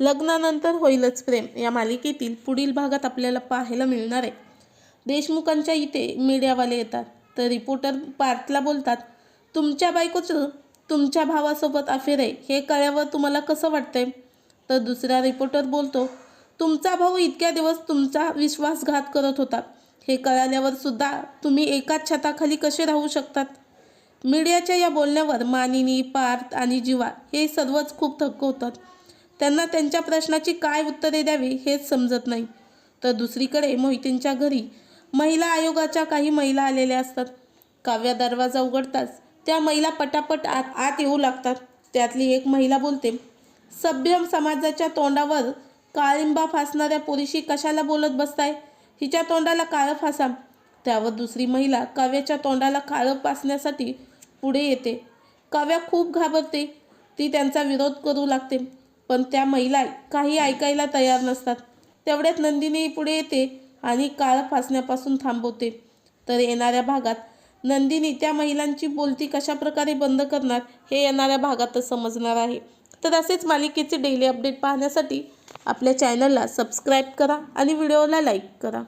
लग्नानंतर होईलच प्रेम. या मालिकेतील पुढील भागात आपल्याला पाहायला मिळणार आहे. देशमुखांच्या इथे मीडियावाले येतात. तर रिपोर्टर पार्थला बोलतात तुमच्या बायकोचं तुमच्या भावासोबत अफेअर आहे. हे कळल्यावर तुम्हाला कसं वाटतंय? तर दुसरा रिपोर्टर बोलतो तुमचा भाऊ इतक्या दिवस तुमचा विश्वासघात करत होता. हे कळाल्यावर सुद्धा तुम्ही एकाच छताखाली कसे राहू शकतात? मीडियाच्या या बोलण्यावर मानिनी पार्थ आणि जीवा हे सर्वच खूप थक्क होतात. त्यांना त्यांच्या प्रश्नाची काय उत्तरे द्यावी हेच समजत नाही. तर दुसरीकडे मोहितींच्या घरी महिला आयोगाच्या काही महिला आलेल्या असतात. काव्या दरवाजा उघडताच त्या महिला पटापट आत आत येऊ लागतात. त्यातली एक महिला बोलते सभ्य समाजाच्या तोंडावर काळिंबा फासणाऱ्या पुरुषी कशाला बोलत बसताय? हिच्या तोंडाला काळं फासा त्यावर दुसरी महिला काव्याच्या तोंडाला काळं फासण्यासाठी पुढे येते. काव्या खूप घाबरते. ती त्यांचा विरोध करू लागते. पण त्या महिला काही ऐकायला तयार नसतात. तेवढ्यात नंदिनी पुढे येते आणि काळ फासण्यापासून थांबवते. तर येणाऱ्या भागात नंदिनी त्या महिलांची बोलती कशा प्रकारे बंद करणार हे येणाऱ्या भागातच समजणार आहे. तर असेच मालिकेचे डेली अपडेट पाहण्यासाठी आपल्या चॅनलला सबस्क्राईब करा आणि व्हिडिओला लाईक करा.